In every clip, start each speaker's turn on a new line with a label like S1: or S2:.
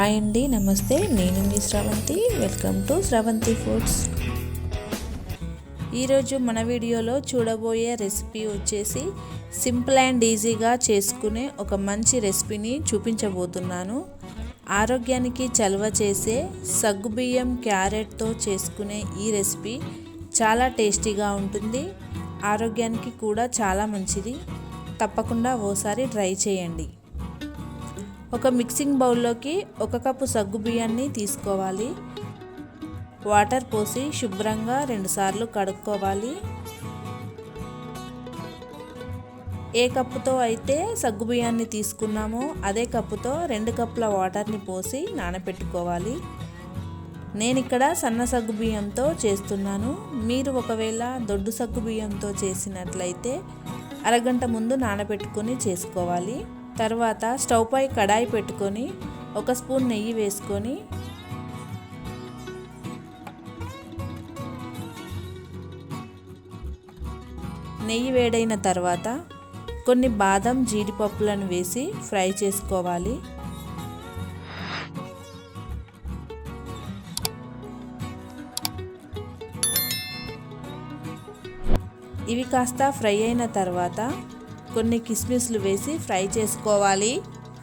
S1: Hi అండి నమస్తే. నేను మీ Sravanthi. Welcome to Sravanthi foods ఈరోజు మన వీడియోలో చూడబోయే రెసిపీ వచ్చేసి సింపుల్ అండ్ ఈజీగా చేసుకునే ఒక మంచి రెసిపీని చూపించబోతున్నాను. ఆరోగ్యానికి చలవ చేసే సగ్గుబియ్యం క్యారెట్తో చేసుకునే ఈ రెసిపీ చాలా టేస్టీగా ఉంటుంది. ఆరోగ్యానికి కూడా చాలా మంచిది. తప్పకుండా ఓసారి ట్రై చేయండి. ఒక మిక్సింగ్ బౌల్లోకి ఒక కప్పు సగ్గు బియ్యాన్ని తీసుకోవాలి. వాటర్ పోసి శుభ్రంగా రెండుసార్లు కడుక్కోవాలి. ఏ కప్పుతో అయితే సగ్గు బియ్యాన్ని తీసుకున్నామో అదే కప్పుతో రెండు కప్పుల వాటర్ని పోసి నానబెట్టుకోవాలి నేను ఇక్కడ సన్న సగ్గు బియ్యంతో చేస్తున్నాను. మీరు ఒకవేళ దొడ్డు సగ్గు బియ్యంతో చేసినట్లయితే అరగంట ముందు నానబెట్టుకొని చేసుకోవాలి. తర్వాత స్టవ్ పై కడాయి పెట్టుకొని ఒక స్పూన్ నెయ్యి వేసుకొని నెయ్యి వేడైన తర్వాత కొన్ని బాదం జీడిపప్పులను వేసి ఫ్రై చేసుకోవాలి. ఇవి కాస్త ఫ్రై అయిన తర్వాత కొన్ని కిస్మిస్లు వేసి ఫ్రై చేసుకోవాలి.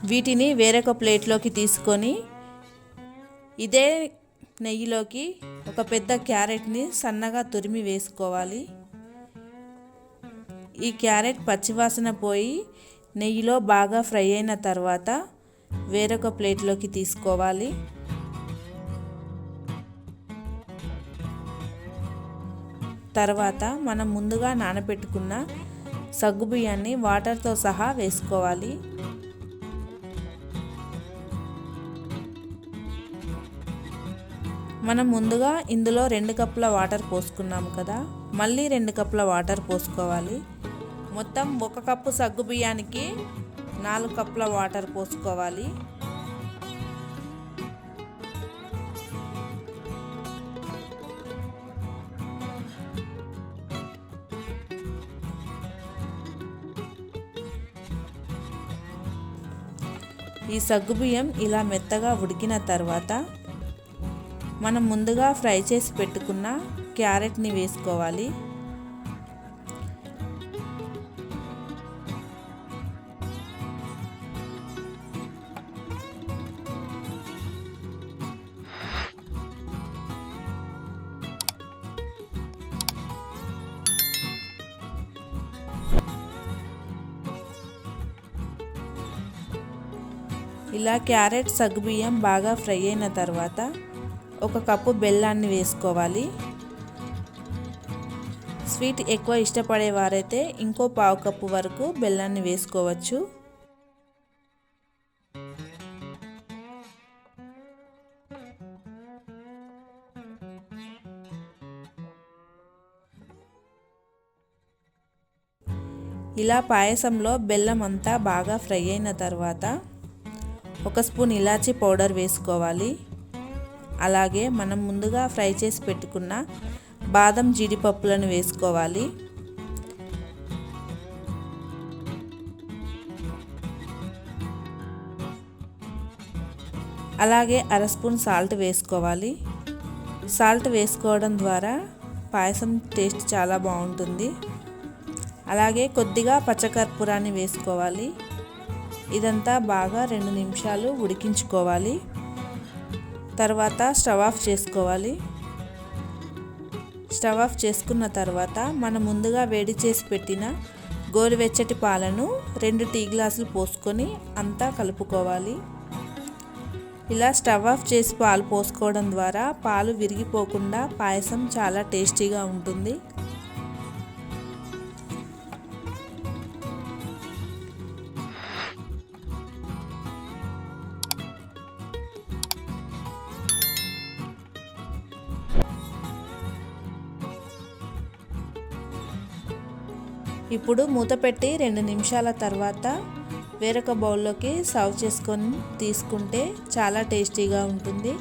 S1: వీటిని వేరొక ప్లేట్లోకి తీసుకొని ఇదే నెయ్యిలోకి ఒక పెద్ద క్యారెట్ని సన్నగా తురిమి వేసుకోవాలి. ఈ క్యారెట్ పచ్చివాసన పోయి నెయ్యిలో బాగా ఫ్రై అయిన తర్వాత వేరొక ప్లేట్లోకి తీసుకోవాలి. తర్వాత మనం ముందుగా నానబెట్టుకున్న సగ్గుబియ్యాన్ని వాటర్తో సహా వేసుకోవాలి. మనం ముందుగా ఇందులో రెండు కప్పుల వాటర్ పోసుకున్నాము కదా మళ్ళీ రెండు కప్పుల వాటర్ పోసుకోవాలి. మొత్తం ఒక కప్పు సగ్గుబియ్యానికి నాలుగు కప్పుల వాటర్ పోసుకోవాలి. ఈ సగ్గుబియ్యం ఇలా మెత్తగా ఉడికిన తర్వాత మనం ముందుగా ఫ్రై చేసి పెట్టుకున్న క్యారెట్ని వేసుకోవాలి. ఇలా క్యారెట్ సగ్గుబియ్యం బాగా ఫ్రై అయిన తర్వాత ఒక కప్పు బెల్లాన్ని వేసుకోవాలి. స్వీట్ ఎక్కువ ఇష్టపడేవారైతే ఇంకో పావు కప్పు వరకు బెల్లాన్ని వేసుకోవచ్చు. ఇలా పాయసంలో బెల్లం అంతా బాగా ఫ్రై అయిన తర్వాత ఒక స్పూన్ ఇలాచీ పౌడర్ వేసుకోవాలి. అలాగే మనం ముందుగా ఫ్రై చేసి పెట్టుకున్న బాదం జీడిపప్పులను వేసుకోవాలి. అలాగే అర స్పూన్ సాల్ట్ వేసుకోవాలి. సాల్ట్ వేసుకోవడం ద్వారా పాయసం టేస్ట్ చాలా బాగుంటుంది. అలాగే కొద్దిగా పచ్చకర్పూరాన్ని వేసుకోవాలి. ఇదంతా బాగా రెండు నిమిషాలు ఉడికించుకోవాలి. తర్వాత స్టవ్ ఆఫ్ చేసుకోవాలి. స్టవ్ ఆఫ్ చేసుకున్న తర్వాత మనం ముందుగా వేడి చేసి పెట్టిన గోరువెచ్చటి పాలను రెండు టీ గ్లాసులు పోసుకొని అంతా కలుపుకోవాలి. ఇలా స్టవ్ ఆఫ్ చేసి పాలు పోసుకోవడం ద్వారా పాలు విరిగిపోకుండా పాయసం చాలా టేస్టీగా ఉంటుంది. ఇప్పుడు మూత పెట్టి రెండు నిమిషాల తర్వాత వేరొక బౌల్లోకి సర్వ్ చేసుకొని తీసుకుంటే చాలా టేస్టీగా ఉంటుంది.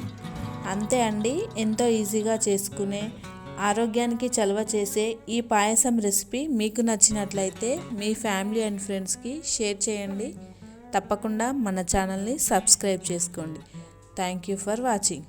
S1: అంతే అండి ఎంతో ఈజీగా చేసుకునే ఆరోగ్యానికి చలవ చేసే ఈ పాయసం రెసిపీ మీకు నచ్చినట్లయితే మీ ఫ్యామిలీ అండ్ ఫ్రెండ్స్కి షేర్ చేయండి. తప్పకుండా మన ఛానల్ని సబ్స్క్రైబ్ చేసుకోండి. Thank you for watching.